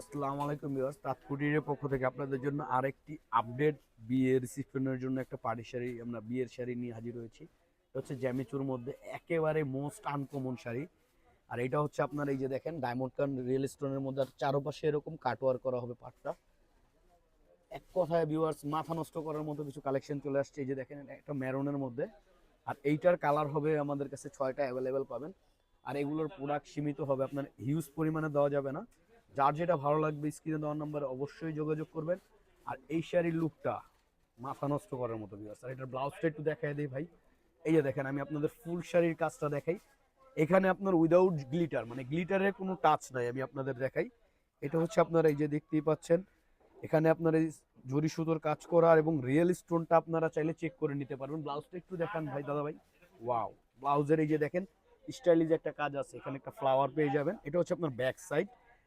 আসসালামু আলাইকুম ভিউয়ার্স তাঁতকুটিরের পক্ষ থেকে আপনাদের জন্য আরেকটি আপডেট বিয়ের রিসেপশনের জন্য একটা পার্টি শাড়ি, আমরা বিয়ের শাড়ি নিয়ে হাজির হয়েছি। হচ্ছে জ্যামিচুর মধ্যে একেবারে মোস্ট আনকমন শাড়ি। আর এটা হচ্ছে আপনার এই যে দেখেন ডায়মন্ড কান রিয়েল স্টোনের মধ্যে আর চারপাশে এরকম কাটওয়ার করা হবে পাটটা। এক কথায় ভিউয়ার্স, মাথা নষ্ট করার মতো কিছু কালেকশন চলে আসছে। এই যে দেখেন একটা ম্যারনের মধ্যে। আর এইটার কালার হবে আমাদের কাছে ছয়টা অ্যাভেলেবেল পাবেন। আর এগুলোর প্রোডাক্ট সীমিত হবে, আপনার হিউজ পরিমাণে দেওয়া যাবে না। যার যেটা ভালো লাগবে স্ক্রিনে দেওয়ার নাম্বারে অবশ্যই যোগাযোগ করবেন। আর এই শাড়ির লুকটা মাথা নষ্ট করার মতো বিয়ার্স আর এটার ব্লাউজটা একটু দেখাই দিই ভাই। এই যে দেখেন, আমি আপনাদের ফুল শাড়ির কাজটা দেখাই। এখানে আপনার উইদাউট গ্লিটার মানে গ্লিটারের কোনো টাচ নাই আমি আপনাদের দেখাই। এটা হচ্ছে আপনারা এই যে দেখতেই পাচ্ছেন, এখানে আপনার এই জরি সুতোর কাজ করা এবং রিয়েল স্টোনটা আপনারা চাইলে চেক করে নিতে পারবেন। ব্লাউজটা একটু দেখান ভাই, দাদা ভাই। ওয়াও ব্লাউজের এই যে দেখেন স্টাইলিশ একটা কাজ আছে। এখানে একটা ফ্লাওয়ার পেয়ে যাবেন। এটা হচ্ছে আপনার ব্যাক সাইড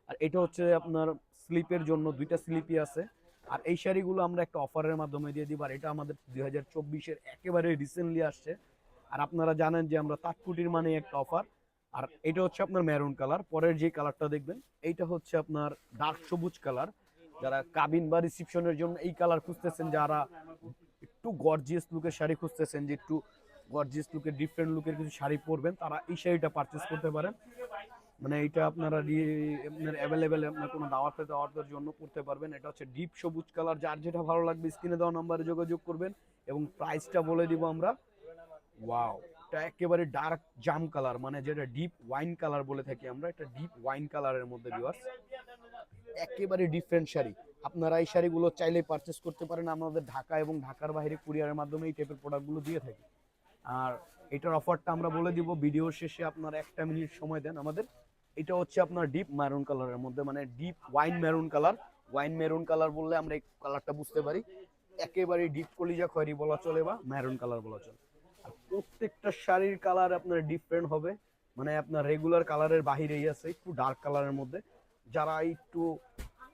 আর এটা হচ্ছে আপনার স্লিপের জন্য দুইটা স্লিপই আছে। আর এই শাড়িগুলো আমরা একটা অফারের মাধ্যমে দিয়ে দিব, আর এটা আমাদের দুই হাজার চব্বিশের একেবারে রিসেন্টলি আসছে। আর আপনারা জানেন যে আমরা তাঁতকুটির মানে একটা অফার। আর এটা হচ্ছে আপনার মেরুন কালার পরের যে কালারটা দেখবেন, এইটা হচ্ছে আপনার ডার্ক সবুজ কালার যারা কাবিন বা রিসিপশনের জন্য এই কালার খুঁজতেছেন, যারা একটু গর্জিয়াস লুকের শাড়ি খুঁজতেছেন, যে একটু গর্জিয়াস লুকের ডিফারেন্ট লুকের কিছু শাড়ি পরবেন, তারা এই শাড়িটা পারচেস করতে পারেন। মানে এটা আপনারা আপনার অ্যাভেলেবেল আপনার কোনো দাওয়াতে দাওয়াতের জন্য করতে পারবেন। এটা হচ্ছে ডিপ সবুজ কালার যার যেটা ভালো লাগবে স্ক্রিনে দেওয়া নাম্বারে যোগাযোগ করবেন এবং প্রাইসটা বলে দিব আমরা। ওয়াও এটা একেবারে ডার্ক জাম কালার মানে যেটা ডিপ ওয়াইন কালার বলে থাকি আমরা, এটা ডিপ ওয়াইন কালারের মধ্যে ভিউয়ার্স একেবারে ডিফারেন্ট শাড়ি। আপনারা এই শাড়িগুলো চাইলে পারচেস করতে পারেন। আমাদের ঢাকা এবং ঢাকার বাইরে কুরিয়ারের মাধ্যমে এই টাইপের প্রোডাক্টগুলো দিয়ে থাকি। আর এটার অফারটা আমরা বলে দিব ভিডিও শেষে আপনার একটা মিনিট সময় দেন আমাদের। এটা হচ্ছে আপনার ডিপ ম্যারুন কালারের মধ্যে মানে deep wine maroon colour wine maroon colour বললে আমরা এই কালারটা বুঝতে পারি। একেবারে ডিপ কলিজা খয়েরি বলা চলে বা মেরুন কালার বলা চলে। আর প্রত্যেকটা শাড়ির কালার আপনার ডিফারেন্ট হবে। মানে আপনার রেগুলার কালারের বাহিরেই আছে, একটু ডার্ক কালারের মধ্যে। যারা একটু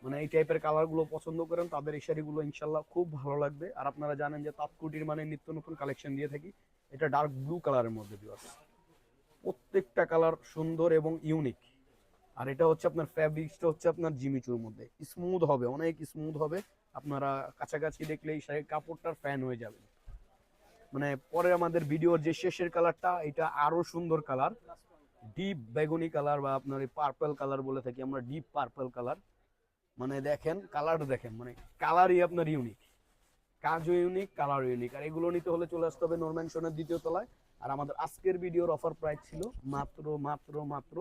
মানে এই টাইপের কালারগুলো পছন্দ করেন, তাদের এই শাড়িগুলো ইনশাল্লাহ খুব ভালো লাগবে। আর আপনারা জানেন যে তাঁতকুটির মানে নিত্য নতুন কালেকশন দিয়ে থাকি। এটা ডার্ক ব্লু কালারের মধ্যে দিওয়া প্রত্যেকটা কালার সুন্দর এবং ইউনিক আর এটা হচ্ছে আপনার ফ্যাব্রিক্সটা হচ্ছে আপনার জিমিচুর মধ্যে। স্মুথ হবে, অনেক স্মুথ হবে। আপনারা কাছাকাছি দেখলে এই শাড়ির কাপড়টার ফ্যান হয়ে যাবে মানে পরে আমাদের ভিডিওর যে শেষের কালারটা এটা আরও সুন্দর কালার ডিপ বেগুনি কালার বা আপনার এই পার্পল কালার বলে থাকি আমরা ডিপ পার্পল কালার মানে দেখেন কালারটা দেখেন মানে কালারই আপনার ইউনিক কাজও ইউনিক কালার ইউনিক আর এগুলো নিতে হলে চলে আসতে হবে নরম্যানশনের দ্বিতীয় তলায়। আর আমাদের আজকের ভিডিওর অফার প্রাইস ছিল মাত্র মাত্র মাত্র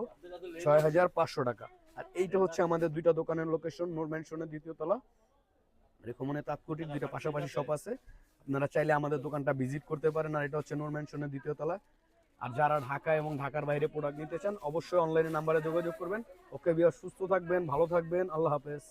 ছয় হাজার পাঁচশো টাকা। আর এইটা হচ্ছে আমাদের দুইটা দোকানের লোকেশন নরম্যানশনের দ্বিতীয় তলা। রেখমনে তাৎকুটির দুইটা পাশাপাশি শপ আছে। আপনারা চাইলে আমাদের দোকানটা ভিজিট করতে পারেন। আর এটা হচ্ছে নরম্যানশনের দ্বিতীয় তলা। আর যারা ঢাকা এবং ঢাকার বাইরে প্রোডাক্ট নিতে চান, অবশ্যই অনলাইনে নাম্বারে যোগাযোগ করবেন। ওকে বিয়ার সুস্থ থাকবেন, ভালো থাকবেন, আল্লাহ হাফেজ।